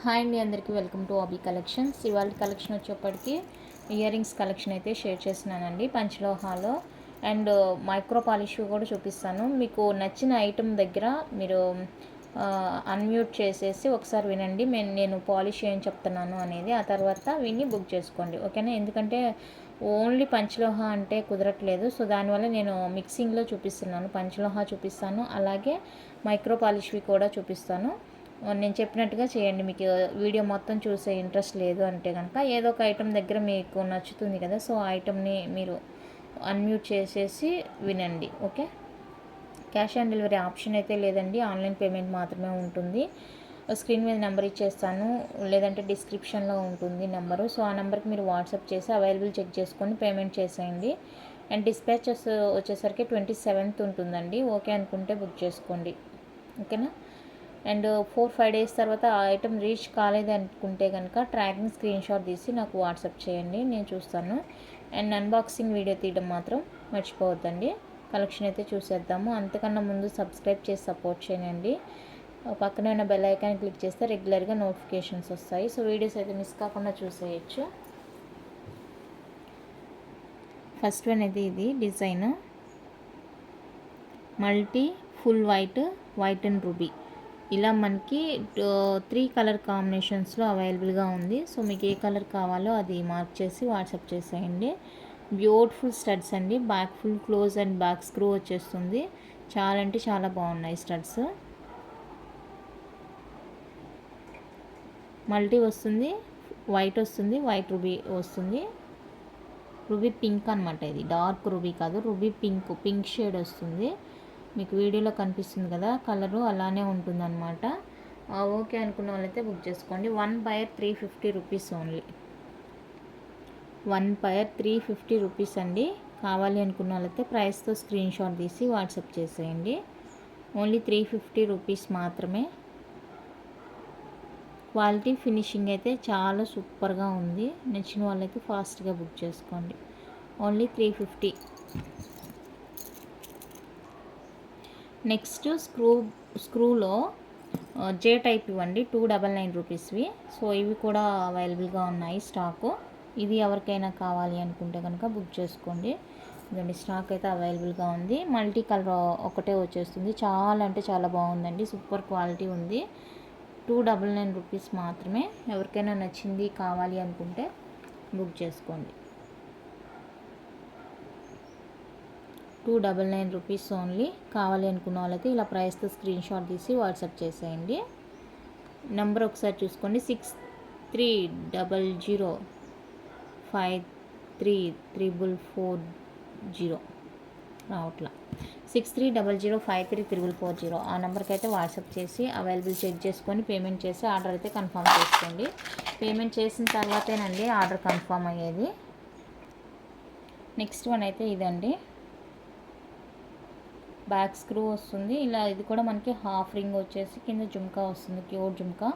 Hi అండి అందరికీ welcome to ఆబీ collections. ఇవాళ కలెక్షన్ వచ్చేప్పటికి ఇయర్ రింగ్స్ కలెక్షన్ అయితే షేర్ చేస్తున్నానండి పంచలోహాలో. అండ్ మైక్రో పాలిష్ కూడా చూపిస్తాను. మీకు నచ్చిన ఐటెం దగ్గర మీరు అన్మ్యూట్ చేసేసి ఒకసారి వినండి. నేను నేను పాలిష్ ఏం చెప్తున్నాను అనేది ఆ తర్వాత విని బుక్ చేసుకోండి. ఓకేనా? ఎందుకంటే ఓన్లీ పంచలోహ అంటే కుదరట్లేదు. సో దానివల్ల నేను మిక్సింగ్లో చూపిస్తున్నాను. పంచలోహ చూపిస్తాను. అలాగే మైక్రో పాలిష్వి కూడా చూపిస్తాను. నేను చెప్పినట్టుగా చేయండి. మీకు వీడియో మొత్తం చూసే ఇంట్రెస్ట్ లేదు అంటే కనుక ఏదో ఒక ఐటెం దగ్గర మీకు నచ్చుతుంది కదా సో ఆ ఐటెంని మీరు అన్మ్యూట్ చేసేసి వినండి. Okay? Cash on delivery option అయితే లేదండి. ఆన్లైన్ పేమెంట్ మాత్రమే ఉంటుంది. స్క్రీన్ మీద నెంబర్ ఇచ్చేస్తాను. లేదంటే డిస్క్రిప్షన్లో ఉంటుంది నెంబరు. సో ఆ నెంబర్కి మీరు వాట్సాప్ చేసి అవైలబుల్ చెక్ చేసుకొని పేమెంట్ చేసేయండి. అండ్ డిస్పాచెస్ వచ్చేసరికి ట్వంటీ సెవెంత్ ఉంటుందండి. ఓకే అనుకుంటే బుక్ చేసుకోండి. ఓకేనా? అండ్ ఫోర్ ఫైవ్ డేస్ తర్వాత ఆ ఐటమ్ రీచ్ కాలేదు అనుకుంటే కనుక ట్రాకింగ్ స్క్రీన్ షాట్ తీసి నాకు వాట్సాప్ చేయండి నేను చూస్తాను. అండ్ అన్బాక్సింగ్ వీడియో తీయడం మాత్రం మర్చిపోవద్దండి. కలెక్షన్ అయితే చూసేద్దాము. అంతకన్నా ముందు సబ్స్క్రైబ్ చేసి సపోర్ట్ చేయండి. పక్కన ఉన్న బెల్ ఐకాన్ క్లిక్ చేస్తే రెగ్యులర్గా నోటిఫికేషన్స్ వస్తాయి. సో వీడియోస్ అయితే మిస్ కాకుండా చూసేయచ్చు. ఫస్ట్ వన్ అయితే ఇది design. Multi full white white and ruby. ఇలా మనకి త్రీ కలర్ కాంబినేషన్స్లో అవైలబుల్గా ఉంది. సో మీకు ఏ కలర్ కావాలో అది మార్క్ చేసి వాట్సాప్ చేసేయండి. బ్యూటిఫుల్ స్టడ్స్ అండి. Back full close and back screw వచ్చేస్తుంది. చాలా అంటే చాలా బాగున్నాయి స్టడ్స్. మల్టీ వస్తుంది. వైట్ వస్తుంది. వైట్ రుబీ వస్తుంది. రుబీ పింక్ అనమాట ఇది. డార్క్ రుబీ కాదు. Ruby pink. పింక్ షేడ్ వస్తుంది. మీకు వీడియోలో కనిపిస్తుంది కదా కలరు అలానే ఉంటుందన్నమాట. ఓకే అనుకున్న వాళ్ళైతే బుక్ చేసుకోండి. One pair three fifty rupees only. One pair three fifty rupees అండి. కావాలి అనుకున్న వాళ్ళైతే ప్రైస్తో స్క్రీన్ షాట్ తీసి వాట్సాప్ చేసేయండి. ఓన్లీ త్రీ ఫిఫ్టీ రూపీస్ మాత్రమే. క్వాలిటీ ఫినిషింగ్ అయితే చాలా సూపర్గా ఉంది. నచ్చిన వాళ్ళైతే ఫాస్ట్గా బుక్ చేసుకోండి. Only three fifty. Next screw స్క్రూలో J type ఇవ్వండి. టూ డబల్ నైన్ రూపీస్వి సో ఇవి కూడా అవైలబుల్గా ఉన్నాయి స్టాకు. ఇది ఎవరికైనా కావాలి అనుకుంటే కనుక బుక్ చేసుకోండి. ఇదండి స్టాక్ అయితే అవైలబుల్గా ఉంది. మల్టీ కలర్ ఒకటే వచ్చేస్తుంది. చాలా అంటే చాలా బాగుందండి. సూపర్ క్వాలిటీ ఉంది. టూ డబల్ నైన్ రూపీస్ మాత్రమే. ఎవరికైనా నచ్చింది కావాలి అనుకుంటే బుక్ చేసుకోండి. Two double nine rupees only కావాలి అనుకున్న వాళ్ళకి ఇలా ప్రైస్తో స్క్రీన్ షాట్ తీసి వాట్సాప్ చేసేయండి. నెంబర్ ఒకసారి చూసుకోండి. Six three double zero five three triple four zero రావట్లా. Six three double zero five three triple four zero ఆ నెంబర్కి అయితే వాట్సాప్ చేసి అవైలబుల్ చెక్ చేసుకొని పేమెంట్ చేసి ఆర్డర్ అయితే కన్ఫర్మ్ చేసుకోండి. పేమెంట్ చేసిన తర్వాతేనండి ఆర్డర్ కన్ఫర్మ్ అయ్యేది. నెక్స్ట్ వన్ అయితే ఇదండి. బ్యాక్ స్క్రూ వస్తుంది. ఇలా ఇది కూడా మనకి హాఫ్ రింగ్ వచ్చేసి కింద జుమ్కా వస్తుంది క్యూర్ జుమ్కా.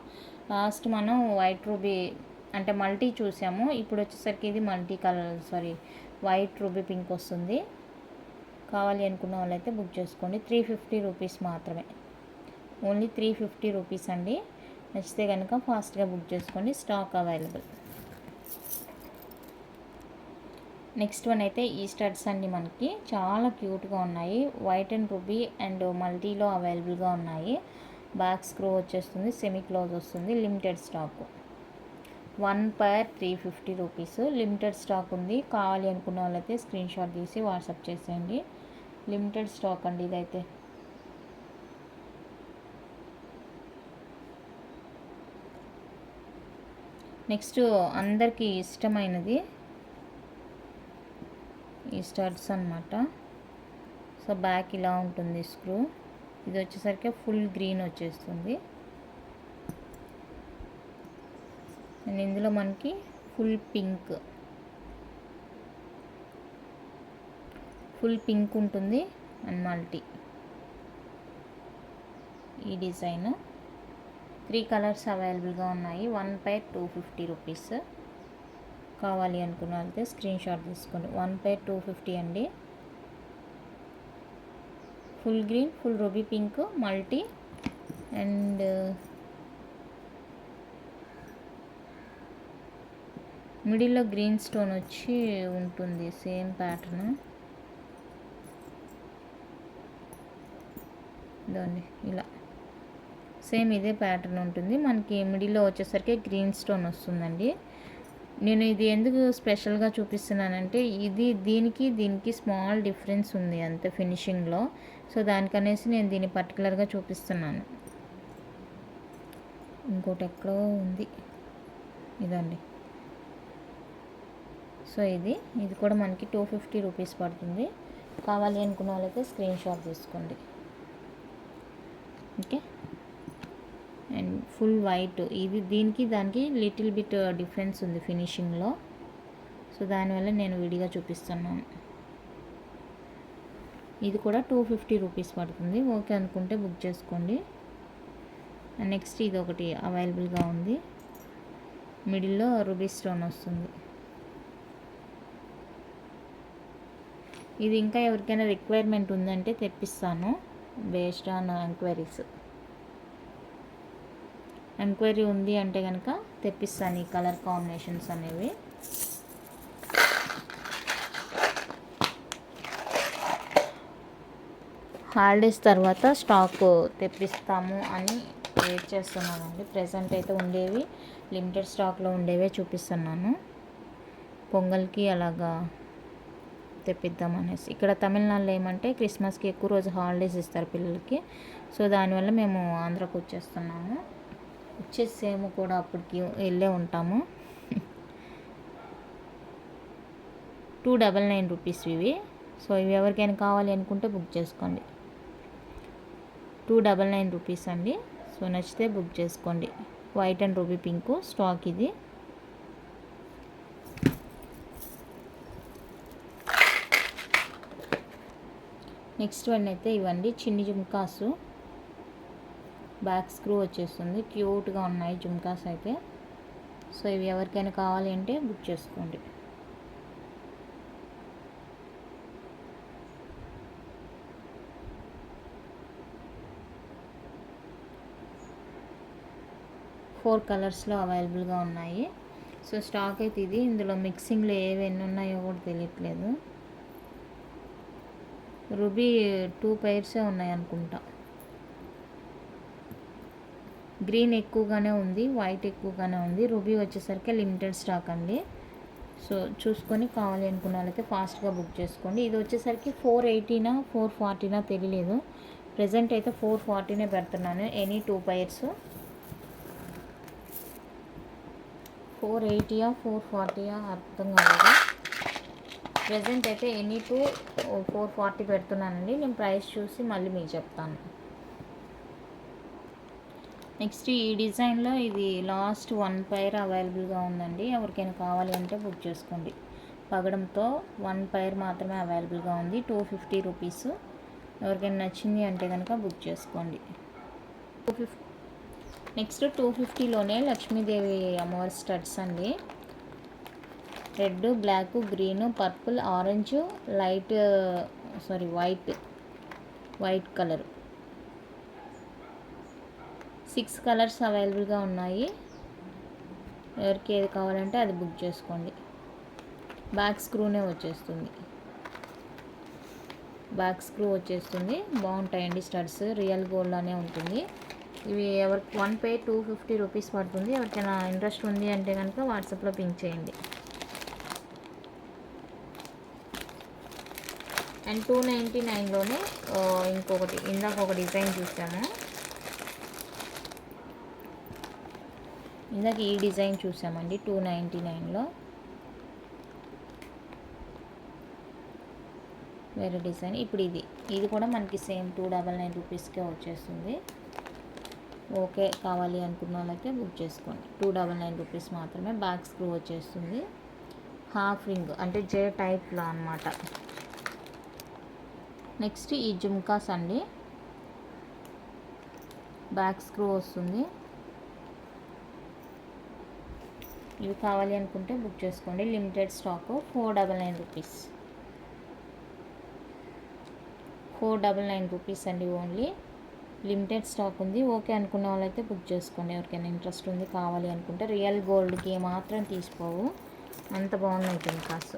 లాస్ట్ మనం వైట్ రూబీ అంటే మల్టీ చూసాము. ఇప్పుడు వచ్చేసరికి ఇది multi colour sorry white ruby pink వస్తుంది. కావాలి అనుకున్న వాళ్ళైతే బుక్ చేసుకోండి. త్రీ ఫిఫ్టీ రూపీస్ మాత్రమే. ఓన్లీ త్రీ ఫిఫ్టీ రూపీస్ అండి. నచ్చితే కనుక ఫాస్ట్గా బుక్ చేసుకోండి. Stock available. నెక్స్ట్ వన్ అయితే ఈ స్టడ్స్ అండి మనకి. చాలా క్యూట్గా ఉన్నాయి. వైట్ అండ్ రుబీ అండ్ మల్టీలో అవైలబుల్గా ఉన్నాయి. బ్యాక్ స్క్రూ వచ్చేస్తుంది సెమీ క్లోజ్ వస్తుంది limited stock one per three fifty rupees limited stock ఉంది. కావాలి అనుకున్న వాళ్ళైతే స్క్రీన్ షాట్ తీసి వాట్సాప్ చేసేయండి. లిమిటెడ్ స్టాక్ అండి ఇదైతే. నెక్స్ట్ అందరికీ ఇష్టమైనది ఈ స్టడ్స్ అనమాట సో బ్యాక్ ఇలా ఉంటుంది స్క్రూ. ఇది వచ్చేసరికి ఫుల్ గ్రీన్ వచ్చేస్తుంది. అండ్ ఇందులో మనకి ఫుల్ పింక్. ఫుల్ పింక్ ఉంటుంది అండ్ మల్టీ. ఈ డిజైన్. త్రీ కలర్స్ అవైలబుల్గా ఉన్నాయి. One pair two fifty rupees. కావాలి అనుకున్న వాళ్ళైతే స్క్రీన్ షాట్ తీసుకోండి. వన్ పేర్ టూ ఫిఫ్టీ అండి. Full green full ruby pink multi and మిడిల్లో గ్రీన్ స్టోన్ వచ్చి ఉంటుంది సేమ్ ప్యాటర్న్ ఇదండి ఇలా. సేమ్ ఇదే ప్యాటర్న్ ఉంటుంది. మనకి మిడిల్లో వచ్చేసరికి గ్రీన్ స్టోన్ వస్తుందండి. నేను ఇది ఎందుకు స్పెషల్గా చూపిస్తున్నానంటే ఇది దీనికి దీనికి స్మాల్ డిఫరెన్స్ ఉంది అంతే ఫినిషింగ్లో. సో దానికనేసి నేను దీన్ని పర్టికులర్గా చూపిస్తున్నాను. ఇంకోటి ఎక్కడో ఉంది. ఇదండి. సో ఇది ఇది కూడా మనకి టూ ఫిఫ్టీ రూపీస్ పడుతుంది. కావాలి అనుకున్న వాళ్ళైతే స్క్రీన్ షాట్ తీసుకోండి. ఓకే? Full white. ఇది దీనికి దానికి లిటిల్ బిట్ డిఫరెన్స్ ఉంది ఫినిషింగ్లో. సో దానివల్ల నేను విడిగా చూపిస్తున్నాను. ఇది కూడా టూ ఫిఫ్టీ రూపీస్ పడుతుంది. ఓకే అనుకుంటే బుక్ చేసుకోండి. నెక్స్ట్ ఇది ఒకటి అవైలబుల్గా ఉంది. మిడిల్లో రూబీ స్టోన్ వస్తుంది. ఇది ఇంకా ఎవరికైనా రిక్వైర్మెంట్ ఉందంటే తెప్పిస్తాను. Based on enquiries. ఎంక్వైరీ ఉంది అంటే కనుక తెప్పిస్తాను ఈ కలర్ కాంబినేషన్స్ అనేవి. హాలిడేస్ తర్వాత స్టాక్ తెప్పిస్తాము అని వెయిట్ చేస్తున్నానండి. ప్రజెంట్ అయితే ఉండేవి లిమిటెడ్ స్టాక్లో ఉండేవే చూపిస్తున్నాను. పొంగల్కి అలాగా తెప్పిద్దాం అనేసి. ఇక్కడ తమిళనాడులో ఏమంటే క్రిస్మస్కి ఎక్కువ రోజు హాలిడేస్ ఇస్తారు పిల్లలకి. సో దానివల్ల మేము ఆంధ్రాకి వచ్చేస్తున్నాము. వచ్చేసేమో కూడా అప్పటికి వెళ్ళే ఉంటాము. టూ డబల్ నైన్ రూపీస్ ఇవి. సో ఇవి ఎవరికైనా కావాలి అనుకుంటే బుక్ చేసుకోండి. టూ డబల్ నైన్ రూపీస్ అండి. సో నచ్చితే బుక్ చేసుకోండి. White and ruby pink stock ఇది. నెక్స్ట్ వన్ అయితే ఇవ్వండి చిన్ని జుమ్కాసు బ్యాక్ స్క్రూ వచ్చేస్తుంది. క్యూట్గా ఉన్నాయి జుమ్కాస్ అయితే. సో ఇవి ఎవరికైనా కావాలి అంటే బుక్ చేసుకోండి. ఫోర్ కలర్స్లో అవైలబుల్గా ఉన్నాయి. సో స్టాక్ అయితే ఇది. ఇందులో మిక్సింగ్లో ఏవి ఎన్ని ఉన్నాయో కూడా తెలియట్లేదు. రుబీ టూ పైర్సే ఉన్నాయి అనుకుంటా గ్రీన్ ఎక్కువగానే ఉంది వైట్ ఎక్కువగానే ఉంది. రూబీ వచ్చేసరికి లిమిటెడ్ స్టాక్ అండి. సో చూసుకొని కావాలి అనుకున్న వాళ్ళైతే ఫాస్ట్గా బుక్ చేసుకోండి. ఇది వచ్చేసరికి ఫోర్ ఎయిటీనా ఫోర్ ఫార్టీనా తెలియలేదు ప్రజెంట్ అయితే ఫోర్ ఫార్టీనే పెడుతున్నాను. ఎనీ టూ పైర్స్ ఫోర్ ఎయిటీయా ఫోర్ ఫార్టీయా అర్థం కాలేదు. ప్రజెంట్ అయితే ఎనీ టూ ఫోర్ ఫార్టీ పెడుతున్నానండి. నేను ప్రైస్ చూసి మళ్ళీ మీకు చెప్తాను. నెక్స్ట్ ఈ డిజైన్లో ఇది లాస్ట్ వన్ పైర్ అవైలబుల్గా ఉందండి. ఎవరికైనా కావాలి అంటే బుక్ చేసుకోండి. పగడంతో వన్ పైర్ మాత్రమే అవైలబుల్గా ఉంది. Two fifty rupees. ఎవరికైనా నచ్చింది అంటే కనుక బుక్ చేసుకోండి. టూ ఫిఫ్టీ నెక్స్ట్ టూ ఫిఫ్టీలోనే లక్ష్మీదేవి అమ్మవారి స్టడ్స్ అండి. Red black green purple orange light sorry white white colour. Six colours అవైలబుల్గా ఉన్నాయి. ఎవరికి ఏది కావాలంటే అది బుక్ చేసుకోండి. బ్యాక్ స్క్రూనే వచ్చేస్తుంది. బ్యాక్ స్క్రూ వచ్చేస్తుంది. బాగుంటాయండి స్టడ్స్. రియల్ గోల్డ్లోనే ఉంటుంది. ఇవి ఎవరికి one pair two fifty rupees పడుతుంది. ఎవరికైనా ఇంట్రెస్ట్ ఉంది అంటే కనుక వాట్సాప్లో పింక్ చేయండి. అండ్ టూ నైంటీ నైన్లోనే ఇంకొకటి ఇందాక ఒక డిజైన్ చూసాము. ఇందాక ఈ డిజైన్ చూసామండి టూ నైంటీ నైన్లో. వేరే డిజైన్. ఇప్పుడు ఇది. ఇది కూడా మనకి సేమ్ టూ డబల్ నైన్ రూపీస్కే వచ్చేస్తుంది. ఓకే కావాలి అనుకున్న వాళ్ళైతే బుక్ చేసుకోండి. టూ డబల్ నైన్ రూపీస్ మాత్రమే బ్యాక్ స్క్రూ వచ్చేస్తుంది. హాఫ్ రింగ్ అంటే జే టైప్లో అనమాట నెక్స్ట్ ఈ జుమ్కాస్ అండి. బ్యాక్ స్క్రూ వస్తుంది. ఇవి కావాలి అనుకుంటే బుక్ చేసుకోండి. Limited stock four double nine rupees. Four double nine rupees అండి ఓన్లీ. లిమిటెడ్ స్టాక్ ఉంది. ఓకే అనుకున్న వాళ్ళైతే బుక్ చేసుకోండి. ఎవరికైనా ఇంట్రెస్ట్ ఉంది కావాలి అనుకుంటే రియల్ గోల్డ్కి మాత్రం తీసుకోవు. అంత బాగున్నాయి jhumkas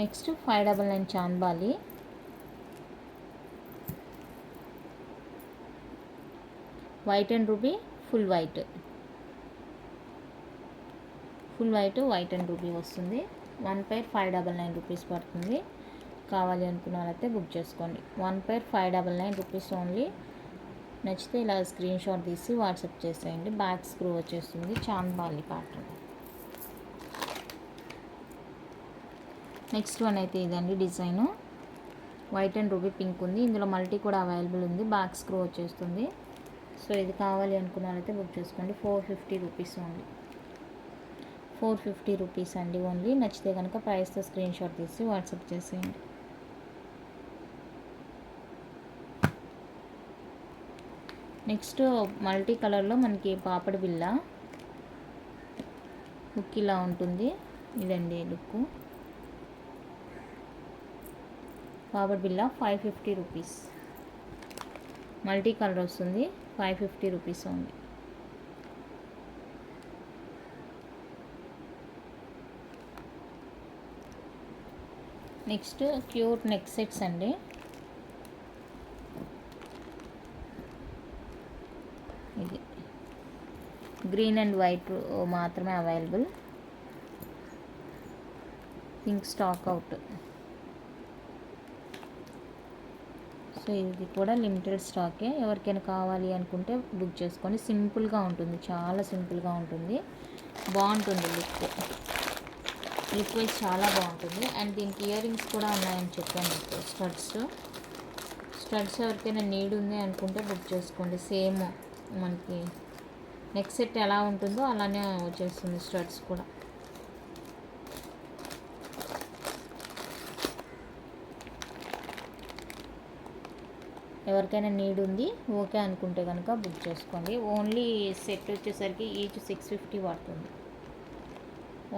next five double nine chandbali white and ruby full white full white white and ruby వస్తుంది. One pair five double nine rupees పడుతుంది. కావాలి అనుకున్న వాళ్ళైతే బుక్ చేసుకోండి. One pair five double nine rupees only నచ్చితే ఇలా స్క్రీన్ షాట్ తీసి WhatsApp చేసేయండి. బ్యాక్ స్క్రూ వచ్చేస్తుంది. చాంద్బాలి ప్యాటర్న్ నెక్స్ట్ వన్ అయితే ఇదండి design. White and ruby pink ఉంది. ఇందులో మల్టీ కూడా అవైలబుల్ ఉంది. బ్యాక్ స్క్రూ వచ్చేస్తుంది. సో ఇది కావాలి అనుకున్న వాళ్ళైతే బుక్ చేసుకోండి. Four fifty rupees only. Four fifty rupees అండి ఓన్లీ. నచ్చితే కనుక ప్రైస్తో స్క్రీన్ షాట్ తీసి వాట్సాప్ చేసేయండి. నెక్స్ట్ మల్టీ కలర్లో మనకి పాపడి బిల్ల లుక్ ఇలా ఉంటుంది. ఇదండి లుక్. పాపడి బిల్ల five fifty rupees. Multi colour వస్తుంది. Five fifty rupees only next cute neck sets అండి. ఇది. గ్రీన్ అండ్ వైట్ మాత్రమే available. Pink stock out. So ఇది కూడా లిమిటెడ్ స్టాకే. ఎవరికైనా కావాలి అనుకుంటే బుక్ చేసుకొని సింపుల్గా ఉంటుంది. చాలా సింపుల్గా ఉంటుంది. బాగుంటుంది లుక్. లుక్ వైజ్ చాలా బాగుంటుంది. అండ్ దీనికి ఇయర్ రింగ్స్ కూడా ఉన్నాయని చెప్పాను మీకు. స్టడ్స్. స్టడ్స్ ఎవరికైనా నీడ్ ఉంది అనుకుంటే బుక్ చేసుకోండి. సేమ్ మనకి నెక్ సెట్ ఎలా ఉంటుందో అలానే వచ్చేస్తుంది స్టడ్స్ కూడా. ఎవరికైనా నీడ్ ఉంది ఓకే అనుకుంటే కనుక బుక్ చేసుకోండి. ఓన్లీ సెట్ వచ్చేసరికి ఈచ్ సిక్స్ ఫిఫ్టీ పడుతుంది.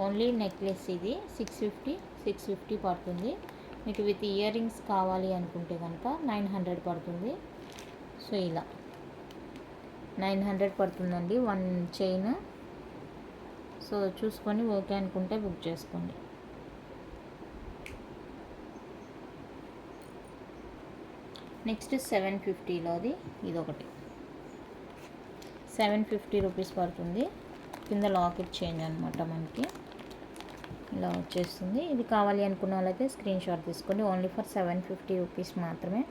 ఓన్లీ నెక్లెస్ ఇది సిక్స్ ఫిఫ్టీ సిక్స్ ఫిఫ్టీ పడుతుంది. మీకు విత్ ఇయర్ రింగ్స్ కావాలి అనుకుంటే కనుక నైన్ హండ్రెడ్ పడుతుంది. సో ఇలా. నైన్ హండ్రెడ్ పడుతుందండి వన్ చైన్ సో చూసుకొని ఓకే అనుకుంటే బుక్ చేసుకోండి. నెక్స్ట్ సెవెన్ ఫిఫ్టీలోది ఇదొకటి. సెవెన్ ఫిఫ్టీ రూపీస్ పడుతుంది. కింద లాకెట్ చేంజ్ అనమాట మనకి. ఇలా వచ్చేస్తుంది. ఇది కావాలి అనుకున్న వాళ్ళైతే స్క్రీన్ షాట్ తీసుకోండి. Only for seven fifty rupees మాత్రమే.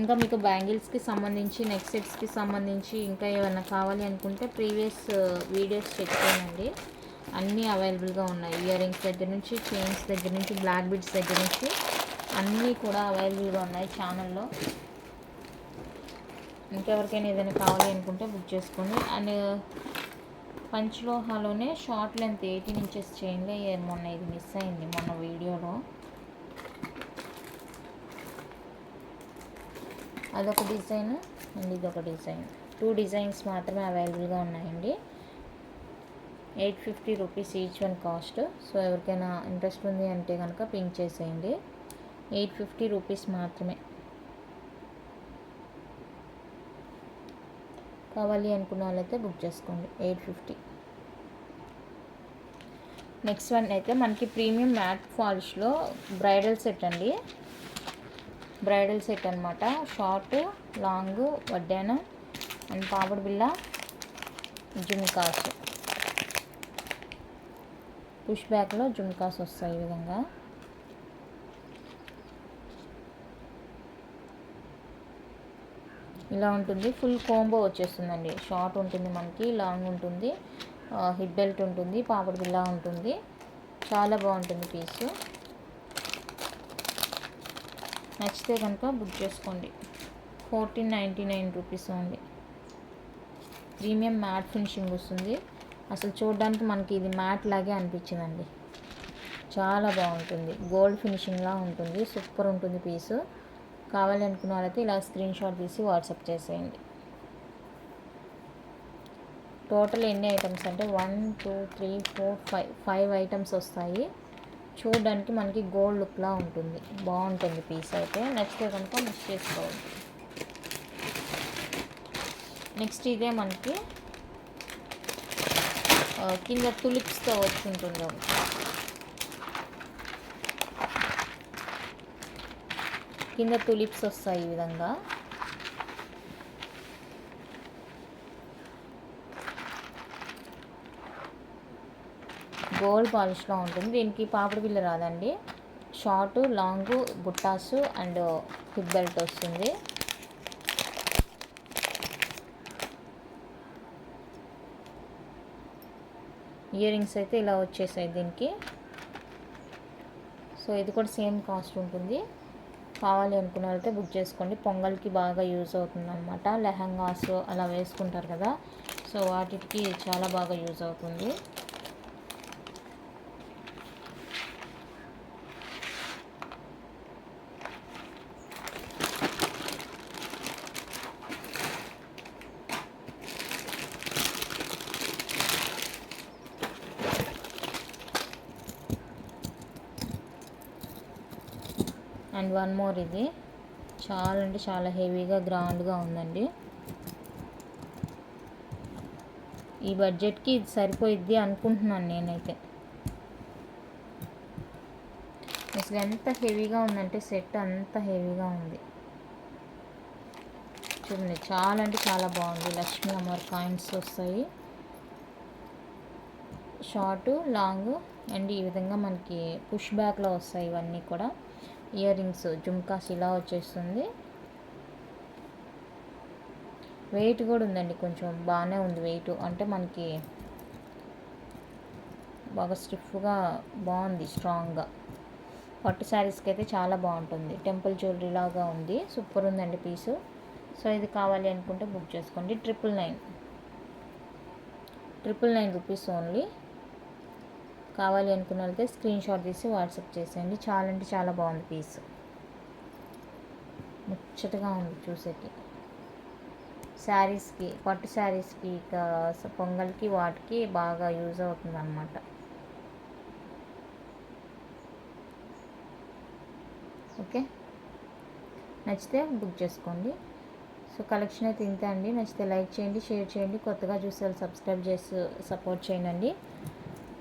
ఇంకా మీకు బ్యాంగిల్స్కి సంబంధించి నెక్ సెట్స్కి సంబంధించి ఇంకా ఏమైనా కావాలి అనుకుంటే ప్రీవియస్ వీడియోస్ చెక్ చేయండి. అన్నీ అవైలబుల్గా ఉన్నాయి. ఇయర్ రింగ్స్ దగ్గర నుంచి చైన్స్ దగ్గర నుంచి బ్లాక్ బిడ్స్ దగ్గర నుంచి. అన్నీ కూడా అవైలబుల్గా ఉన్నాయి ఛానల్లో ఇంకెవరికైనా ఏదైనా కావాలి అనుకుంటే బుక్ చేసుకోండి. అండ్ పంచలోహాలోనే షార్ట్ లెంత్ ఎయిటీన్ ఇంచెస్ చేయండి మొన్న ఇది మిస్ అయింది మొన్న వీడియోలో. అదొక డిజైన్ అండ్ ఇదొక డిజైన్ టూ డిజైన్స్ మాత్రమే అవైలబుల్గా ఉన్నాయండి. Eight fifty rupees each one cost so ఎవరికైనా ఇంట్రెస్ట్ ఉంది అంటే కనుక పింక్ చేసేయండి. ఎయిట్ ఫిఫ్టీ రూపీస్ మాత్రమే. కావాలి అనుకున్న వాళ్ళైతే బుక్ చేసుకోండి ఎయిట్ ఫిఫ్టీ. నెక్స్ట్ వన్ అయితే మనకి ప్రీమియం మ్యాట్ ఫాలిష్లో బ్రైడల్ సెట్ అండి. బ్రైడల్ సెట్ అనమాట షార్ట్ లాంగ్ వడ్డాన అండ్ పాపడి బిల్ల జుమ్కాస్. పుష్ బ్యాక్లో జుమ్కాస్ వస్తాయి ఈ విధంగా. ఇలా ఉంటుంది. ఫుల్ కోంబో వచ్చేస్తుందండి. షార్ట్ ఉంటుంది మనకి లాంగ్ ఉంటుంది. హిప్ బెల్ట్ ఉంటుంది పాపడి బిల్లా ఉంటుంది. చాలా బాగుంటుంది పీసు నచ్చితే కనుక బుక్ చేసుకోండి. ఫోర్టీన్ నైంటీ నైన్ రూపీస్ ఉంది ప్రీమియం మ్యాట్ ఫినిషింగ్ వస్తుంది. అసలు చూడడానికి మనకి ఇది మ్యాట్ లాగే అనిపించిందండి. చాలా బాగుంటుంది. గోల్డ్ ఫినిషింగ్లా ఉంటుంది. సూపర్ ఉంటుంది పీసు కావాలనుకున్న వాళ్ళైతే ఇలా స్క్రీన్ షాట్ తీసి వాట్సాప్ చేసేయండి. టోటల్ ఎన్ని ఐటమ్స్ అంటే one two three four five five items వస్తాయి. చూడడానికి మనకి గోల్డ్ లుక్లా ఉంటుంది. బాగుంటుంది పీస్ అయితే. నెక్స్ట్ కనుక మిక్స్ చేసుకోవాలి. నెక్స్ట్ ఇదే మనకి కింద తులిప్స్తో వచ్చి ఉంటుంది ఒకటి. కింద తులిప్స్ వస్తాయి ఈ విధంగా. గోల్డ్ పాలిష్లో ఉంటుంది. దీనికి పాపిడి బిల్ల రాదండి. షార్ట్ లాంగ్ బుట్టాస్ అండ్ హిప్ బెల్ట్ వస్తుంది. ఇయర్ రింగ్స్ అయితే ఇలా వచ్చేసాయి దీనికి. సో ఇది కూడా సేమ్ కాస్ట్ ఉంటుంది. కావాలి అనుకున్న వాళ్ళైతే బుక్ చేసుకోండి. పొంగల్కి బాగా యూజ్ అవుతుంది అనమాట లెహంగాస్ అలా వేసుకుంటారు కదా. సో వాటికి చాలా బాగా యూజ్ అవుతుంది. అండ్ వన్ మోర్ ఇది. చాలా అంటే చాలా హెవీగా గ్రాండ్గా ఉందండి. ఈ బడ్జెట్కి ఇది సరిపోయిద్ది అనుకుంటున్నాను నేనైతే. అసలు ఎంత హెవీగా ఉందంటే సెట్ అంత హెవీగా ఉంది. చూడండి చాలా అంటే చాలా బాగుంది. లక్ష్మీ అమ్మవారి కాయిన్స్ వస్తాయి. షార్ట్ లాంగ్ అండ్ ఈ విధంగా మనకి పుష్ బ్యాక్లో వస్తాయి ఇవన్నీ కూడా. ఇయర్ రింగ్స్ జుమ్కాస్ ఇలా వచ్చేస్తుంది. వెయిట్ కూడా ఉందండి కొంచెం బాగానే ఉంది వెయిట్. అంటే మనకి బాగా స్టిఫ్గా బాగుంది స్ట్రాంగ్గా. పట్టు శారీస్కి అయితే చాలా బాగుంటుంది. టెంపుల్ జ్యువెలరీ లాగా ఉంది. సూపర్ ఉందండి పీసు. సో ఇది కావాలి అనుకుంటే బుక్ చేసుకోండి. Triple nine. Triple nine rupees only. కావాలి అనుకున్న వాళ్ళకి స్క్రీన్ షాట్ తీసి వాట్సాప్ చేసేయండి. చాలా అంటే చాలా బాగుంది పీస్. ముచ్చటగా ఉంది చూసేకి. శారీస్కి పట్టు శారీస్కి ఇక పొంగల్కి వాటికి బాగా యూజ్ అవుతుంది అనమాట ఓకే? నచ్చితే బుక్ చేసుకోండి. సో కలెక్షన్ అయితే ఇంతే అండి. నచ్చితే లైక్ చేయండి షేర్ చేయండి. కొత్తగా చూసే సబ్స్క్రైబ్ చేసి సపోర్ట్ చేయండి.